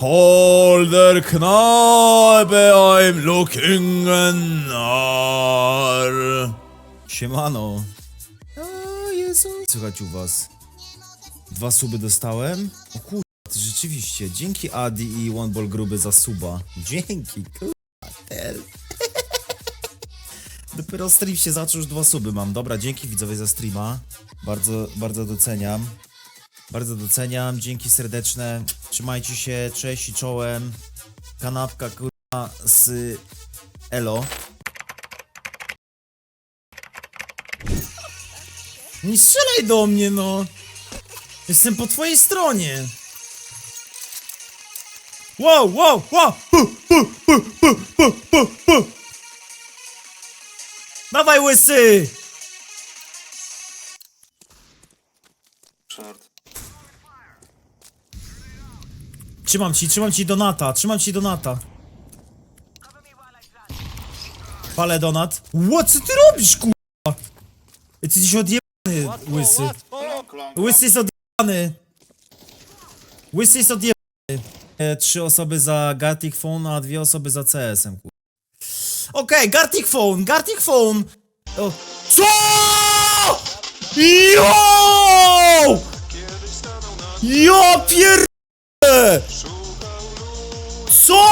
Holder Kneipe, I'm looking nar. Siemano. O Jezu. Słychać u was. Dwa suby dostałem. O ty rzeczywiście. Dzięki Adi i One Ball Gruby za suba. Dzięki, kurwa. Dopiero stream się zaczął, już dwa suby mam. Dobra, dzięki widzowie za streama. Bardzo, bardzo doceniam. Bardzo doceniam, dzięki serdeczne. Trzymajcie się, cześć i czołem. Kanapka kurwa z Elo. Nie strzelaj do mnie, no! Jestem po twojej stronie! Wow, wow, wow! Hu, hu, hu, hu, hu, hu, hu. Dawaj łysy! Trzymam ci, trzymam ci donata, trzymam ci donata. Palę donat. What, co ty robisz, kurwa? Ty jesteś odjebany, łysy. Łysy jest odjebany. Łysy jest odjebany. E, trzy osoby za Gartic Phone, a dwie osoby za CS-em, kurwa. Okej, Gartic Phone, Gartic Phone. O. Co? Jo! Jo pier... Co?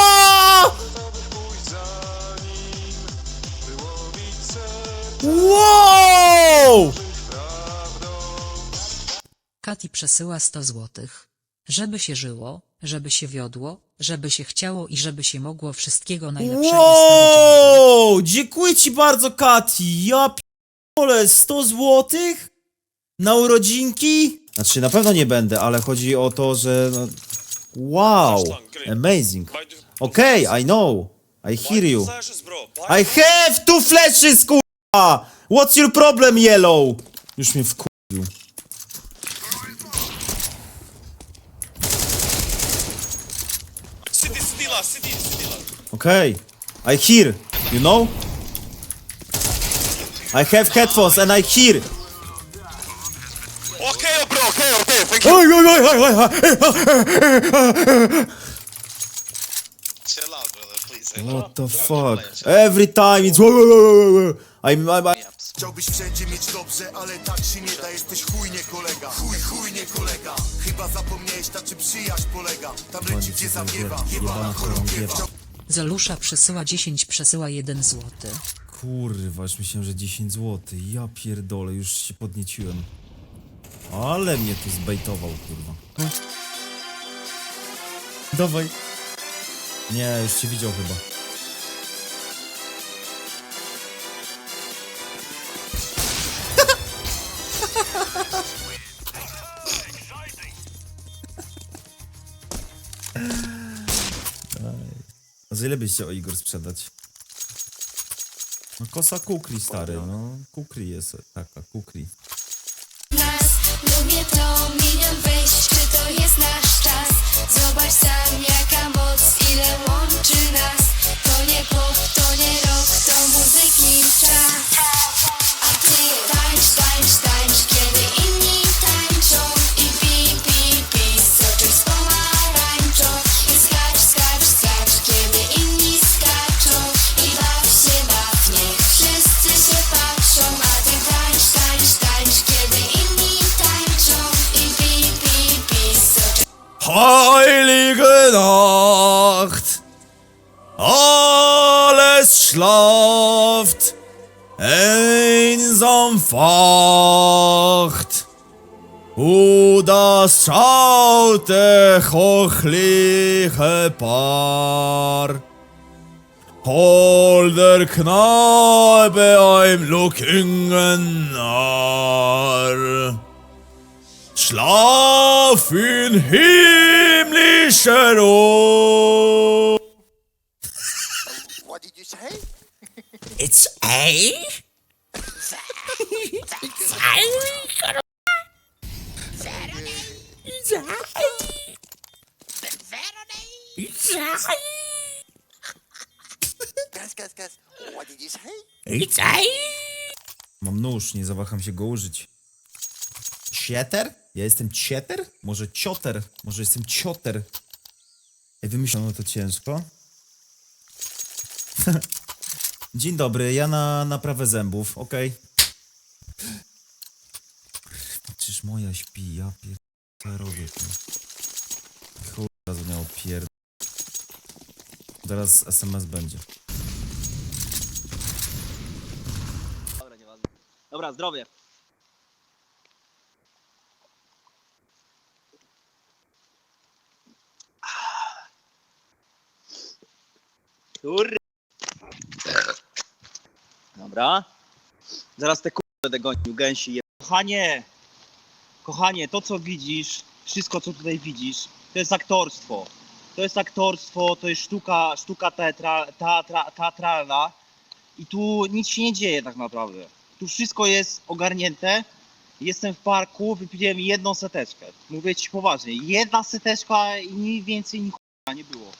Wow! Kati przesyła 100 złotych. Żeby się żyło, żeby się wiodło, żeby się chciało i żeby się mogło wszystkiego najlepszego Wow! Dziękuję ci bardzo, Kati. Ja p***ole, 100 złotych? Na urodzinki? Znaczy, na pewno nie będę, ale chodzi o to, że... No... Wow! Amazing. Okay, I know. I hear you. I have two flashes, kurwa! What's your problem, Yellow? Już mnie wkurzył. City, city last, city, city last. Okay, I hear, you know? I have headphones and I hear. Okay, bro, okay, okay, thank you. Oj, oj, oj, oj, oj, oj. Chill out, brother, please. What the fuck? Every time it's. I'm, I'm, I'm... Chciałbyś wszędzie mieć dobrze, ale tak się nie da, jesteś chuj nie kolega Chuj, chuj nie kolega Chyba zapomniałeś na czym przyjaźń polega Tam leci gdzie zawiewa, jebana chorągiewa Zalusza przesyła 10 przesyła 1 złoty. Kurwa, już myślałem, że 10 zł. Ja pierdolę, już się podnieciłem. Ale mnie tu zbejtował, kurwa. Dawaj. Nie, już cię widział chyba. A za ile byś chciał Igor sprzedać? No kosa kukri stary, no kukri jest taka, kukri. Lubię to, milion wejść, czy to jest nasz czas? Zobacz sam jaka moc, ile łączy nas. To nie pop, alles schlaft, einsam wacht. U das schaute hochliche Paar. Holder Knabe, I'm looking nar. Schlaf in himmlischer Ruhe. It's A? Guys, guys, guys, what did you say? It's A? Mam nóż, nie zawaham się go użyć. Cieter? Ja jestem cieter? Może cioter? Może jestem cioter? Ej, wymyślono to ciężko. Dzień dobry, ja na naprawę zębów, okej. Kurwa, Czyż moja śpi, ja pier... Co ja robię tu? Chuj, razu miał pier... Teraz SMS będzie. Dobra, nieważne. Dobra, zdrowie. Kurry. Dobra. Zaraz te kurwy będę gonił, gęsi. je- Kochanie, kochanie, to co widzisz, wszystko co tutaj widzisz, to jest aktorstwo. To jest aktorstwo, to jest sztuka, sztuka teatra, teatra, teatralna. I tu nic się nie dzieje tak naprawdę. Tu wszystko jest ogarnięte. Jestem w parku, wypiłem jedną seteczkę. Mówię ci poważnie, jedna seteczka i nic więcej ni chuja nie było.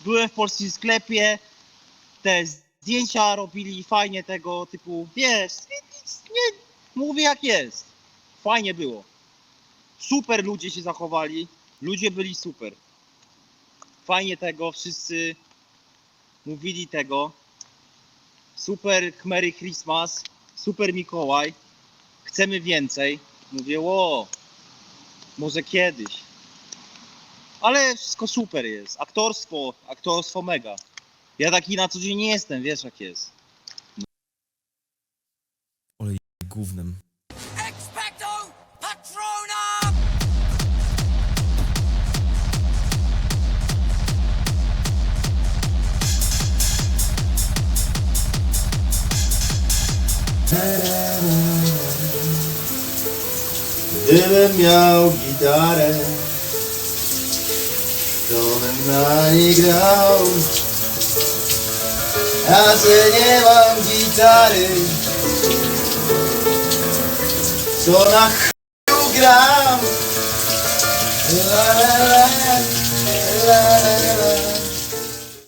Byłem w polskim sklepie, te zdjęcia robili fajnie tego typu, wiesz, nic, nie, mówię jak jest. Fajnie było. Super ludzie się zachowali, ludzie byli super. Fajnie tego, wszyscy mówili tego. Super Merry Christmas, super Mikołaj, chcemy więcej. Mówię, ło, może kiedyś. Ale wszystko super jest. Aktorstwo, aktorstwo mega. Ja taki na co dzień nie jestem, wiesz jak jest. Gównem. Gdybym miał gitarę, to bym na niej grał. Ja se nie mam gitary, co na chuju gram. La, la, la, la, la, la.